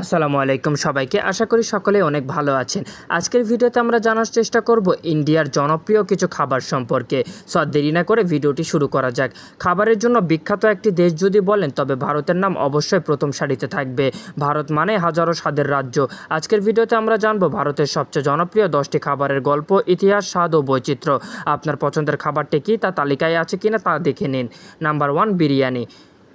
আসসালামু আলাইকুম সবাইকে। আশা করি সকলে অনেক ভালো আছেন। আজকের ভিডিওতে আমরা জানার চেষ্টা করব ইন্ডিয়ার জনপ্রিয় কিছু খাবার সম্পর্কে। সো দেরি না করে ভিডিওটি শুরু করা যাক। খাবারের জন্য বিখ্যাত একটি দেশ যদি বলেন, তবে ভারতের নাম অবশ্যই প্রথম সারিতে থাকবে। ভারত মানে হাজারো স্বাদের রাজ্য। আজকের ভিডিওতে আমরা জানব ভারতের সবচেয়ে জনপ্রিয় দশটি খাবারের গল্প, ইতিহাস, স্বাদ ও বৈচিত্র্য। আপনার পছন্দের খাবারটি কী, তা তালিকায় আছে কিনা তা দেখে নিন। Number one, biryani.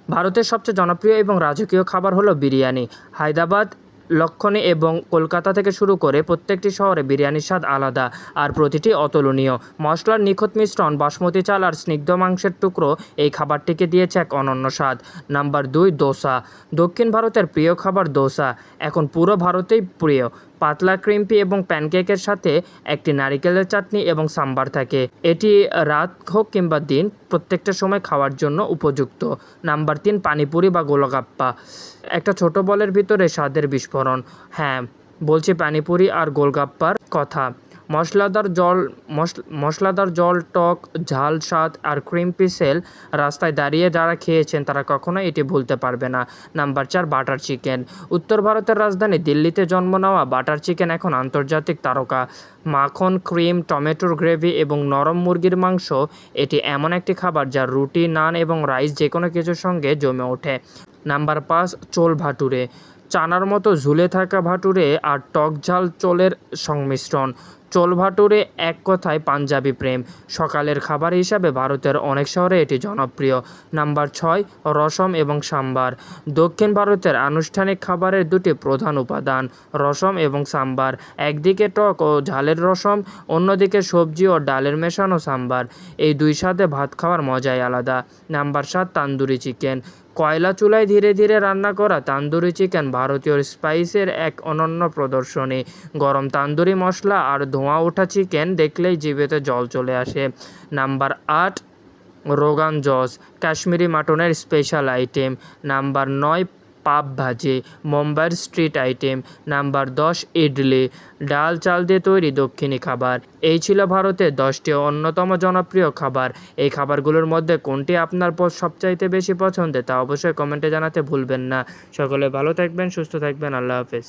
ভারতের সবচেয়ে জনপ্রিয় এবং রাজকীয় খাবার হলো বিরিয়ানি। হায়দ্রাবাদ লক্ষণে এবং কলকাতা থেকে শুরু করে প্রত্যেকটি শহরে বিরিয়ানির স্বাদ আলাদা আর প্রতিটি অতুলনীয়। মশলার নিখুঁত মিশ্রণ, বাসমতি চাল আর স্নিগ্ধ মাংসের টুকরো এই খাবারটিকে দিয়েছে এক অনন্য স্বাদ। নাম্বার দুই, দোসা। দক্ষিণ ভারতের প্রিয় খাবার দোসা। এখন পুরো ভারতেই প্রিয়। পাতলা ক্রিম্পি এবং প্যানকেকের সাথে একটি নারিকেলের চাটনি এবং সাম্বার থাকে। এটি রাত হোক কিংবা দিন, প্রত্যেকটা সময় খাওয়ার জন্য উপযুক্ত। নাম্বার তিন, পানিপুরি বা গোলগাপ্পা। একটা ছোট বলের ভিতরে স্বাদের বিস্ফোরণ। হ্যাঁ বলছি পানিপুরি আর গোলগাপ্পার কথা। মশলাদার জল, মশ- মশলাদার জল, টক, ঝাল স্বাদ আর ক্রিম পিসেল রাস্তায় দাঁড়িয়ে যারা খেয়েছেন তারা কখনোই এটি ভুলতে পারবে না। নাম্বার চার, বাটার চিকেন। উত্তর ভারতের রাজধানী দিল্লিতে জন্ম নেওয়া বাটার চিকেন এখন আন্তর্জাতিক তারকা। মাখন, ক্রিম, টমেটোর গ্রেভি এবং নরম মুরগির মাংস এটি এমন একটি খাবার যা রুটি, নান এবং রাইস যে কোনো কিছুর সঙ্গে জমে ওঠে। নাম্বার পাঁচ, চোল ভাটুরে। চানার মতো ঝুলে থাকা ভাটুরে আর টক ঝাল চোলের সংমিশ্রণ। চোল ভাটুরে এক কথায় পাঞ্জাবি প্রেম। সকালের খাবার হিসাবে ভারতের অনেক শহরে এটি জনপ্রিয়। নাম্বার ছয়, রসম এবং সাম্বার। দক্ষিণ ভারতের আনুষ্ঠানিক খাবারের দুটি প্রধান উপাদান, রসম এবং সাম্বার। একদিকে টক ও ঝালের রসম, অন্যদিকে সবজি ও ডালের মেশানো সাম্বার। এই দুই সাথে ভাত খাওয়ার মজাই আলাদা। নাম্বার সাত, তান্দুরি চিকেন। কয়লা চুলায় ধীরে ধীরে রান্না করা তান্দুরি চিকেন ভারতীয় স্পাইসের এক অনন্য প্রদর্শনী। গরম তান্দুরি মশলা আর ধোঁয়া ওঠা চিকেন দেখলেই জিভেতে জল চলে আসে। নাম্বার আট, রোগান জস, কাশ্মীরি মাটনের স্পেশাল আইটেম নাম্বার নয়, পাপ ভাজি মুম্বাইয়ের স্ট্রিট আইটেম নাম্বার দশ, ইডলি, ডাল চাল দিয়ে তৈরি দক্ষিণী খাবার। এই ছিল ভারতের দশটি অন্যতম জনপ্রিয় খাবার। এই খাবারগুলোর মধ্যে কোনটি আপনার সবচাইতে বেশি পছন্দের তা অবশ্যই কমেন্টে জানাতে ভুলবেন না। সকলে ভালো থাকবেন, সুস্থ থাকবেন, আল্লাহ হাফেজ।